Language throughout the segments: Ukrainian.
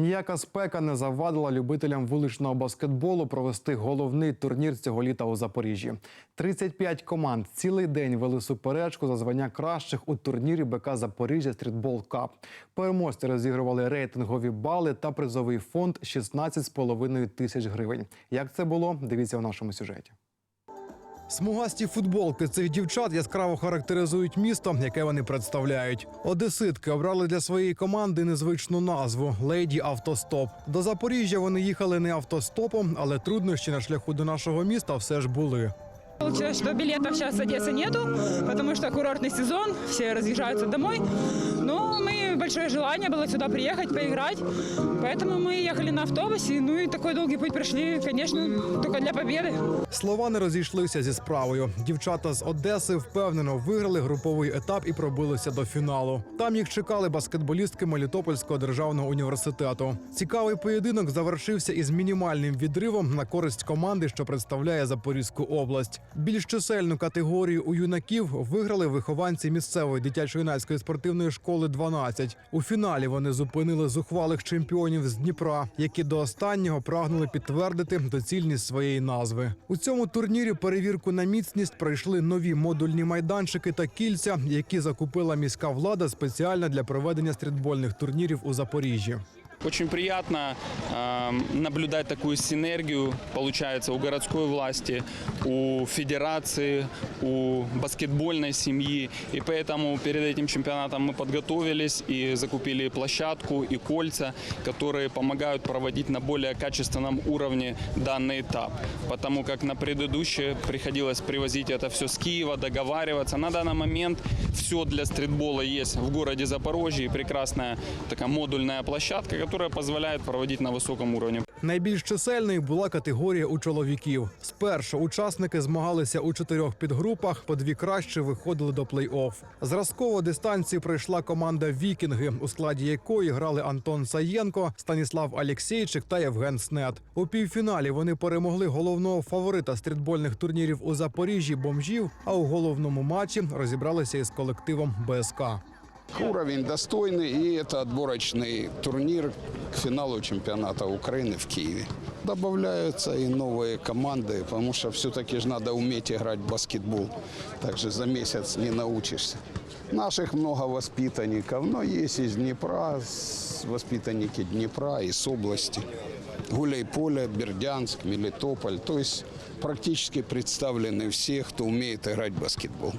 Ніяка спека не завадила любителям вуличного баскетболу провести головний турнір цього літа у Запоріжжі. 35 команд цілий день вели суперечку за звання кращих у турнірі БК Запоріжжя Стрітбол Кап. Переможці розігрували рейтингові бали та призовий фонд 16,5 тисяч гривень. Як це було? Дивіться в нашому сюжеті. Смугасті футболки цих дівчат яскраво характеризують місто, яке вони представляють. Одеситки обрали для своєї команди незвичну назву Леді Автостоп. До Запоріжжя вони їхали не автостопом, але труднощі на шляху до нашого міста все ж були. Получилось, что билетов сейчас с Одессы нету, потому что курортный сезон, все разъезжаются домой. Но мы большое желание было сюда приехать, поиграть. Поэтому мы ехали на автобусе. Ну и такой долгий путь прошли, конечно, только для победы. Слова не розійшлися зі справою. Дівчата з Одеси впевнено виграли груповий етап і пробилися до фіналу. Там їх чекали баскетболістки Мелітопольського державного університету. Цікавий поєдинок завершився із мінімальним відривом на користь команди, що представляє Запорізьку область. Більш чисельну категорію у юнаків виграли вихованці місцевої дитячо-юнацької спортивної школи 12. У фіналі вони зупинили зухвалих чемпіонів з Дніпра, які до останнього прагнули підтвердити доцільність своєї назви. У цьому турнірі перевірку на міцність пройшли нові модульні майданчики та кільця, які закупила міська влада спеціально для проведення стрітбольних турнірів у Запоріжжі. Очень приятно э, наблюдать такую синергию, получается, у городской власти, у федерации, у баскетбольной семьи. И поэтому перед этим чемпионатом мы подготовились и закупили площадку и кольца, которые помогают проводить на более качественном уровне данный этап. Потому как на предыдущее приходилось привозить это все с Киева, договариваться. На данный момент все для стритбола есть в городе Запорожье. Прекрасная такая модульная площадка, которая позволяет проводить на высоком уровне. Найбільш чисельною була категорія у чоловіків. Спершу учасники змагалися у чотирьох підгрупах, по дві краще виходили до плей-офф. Зразково дистанцію пройшла команда Вікінги, у складі якої грали Антон Саєнко, Станіслав Алєксєйчик та Євген Снет. У півфіналі вони перемогли головного фаворита стрітбольних турнірів у Запоріжжі бомжів. А у головному матчі розібралися із колективом БСК. Уровень достойный, и это отборочный турнир к финалу чемпионата Украины в Киеве. Добавляются и новые команды, потому что все-таки же надо уметь играть в баскетбол. Также за месяц не научишься. Наших много воспитанников, но есть из Днепра, с- воспитанники Днепра, из области. Гуляй-Поле, Бердянск, Мелитополь. То есть практически представлены все, кто умеет играть в баскетбол.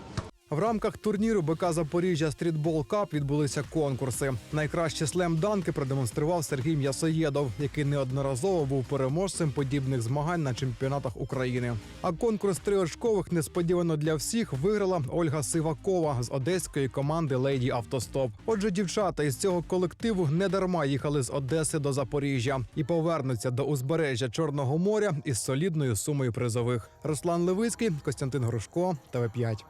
В рамках турніру БК Запоріжжя Стрітбол Кап відбулися конкурси. Найкращі слем-данки продемонстрував Сергій М'ясоєдов, який неодноразово був переможцем подібних змагань на чемпіонатах України. А конкурс триочкових несподівано для всіх виграла Ольга Сивакова з одеської команди Лейді Автостоп. Отже, дівчата із цього колективу не дарма їхали з Одеси до Запоріжжя і повернуться до узбережжя Чорного моря із солідною сумою призових. Руслан Левицький, Костянтин Грушко, ТВ 5